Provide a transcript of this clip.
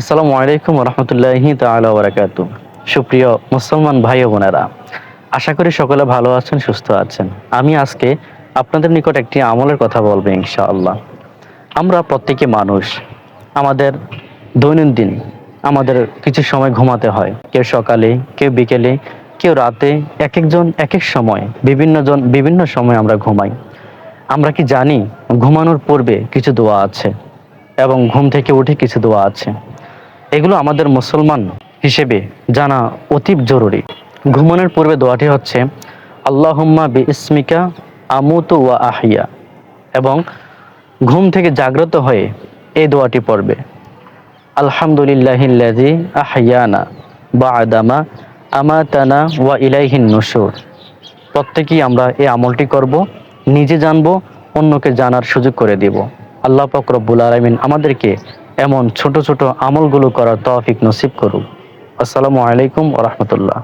আসসালামু আলাইকুম রহমতুল্লাহি বারাকাতু। সুপ্রিয় মুসলমান ভাই ও বোনেরা, আশা করি সকলে ভালো আছেন, সুস্থ আছেন। আমি আজকে আপনাদের নিকট একটি আমলের কথা বলব ইনশাআল্লাহ। আমরা প্রত্যেকে মানুষ, আমাদের দৈনন্দিন, আমাদের কিছু সময় ঘুমাতে হয়। কেউ সকালে, কেউ বিকেলে, কেউ রাতে এক একজন এক এক সময় বিভিন্ন জন বিভিন্ন সময় আমরা ঘুমাই। আমরা কি জানি, ঘুমানোর পূর্বে কিছু দোয়া আছে এবং ঘুম থেকে উঠে কিছু দোয়া আছে। এগুলো আমাদের মুসলমান হিসেবে জানা অতীব জরুরি। ঘুমানোর পূর্বে দোয়াটি হচ্ছে, আল্লাহুম্মা বি ইসমিকা আমুতু ওয়া আহিয়া এবং ঘুম থেকে জাগ্রত হয়ে এই দোয়াটি পড়বে আলহামদুলিল্লাহিল্লাজি আহিয়ানা বা আদামা আমাতানা ওয়া ইলাইহিন নসুর প্রত্যেকেই আমরা এই আমলটি করব, নিজে জানব, অন্যকে জানার সুযোগ করে দিব। আল্লাহ পাক রব্বুল আলমিন আমাদেরকে এমন ছোট ছোট আমলগুলো করার তৌফিক নসিব করুক। আসসালামু আলাইকুম ওরহমতুল্লাহ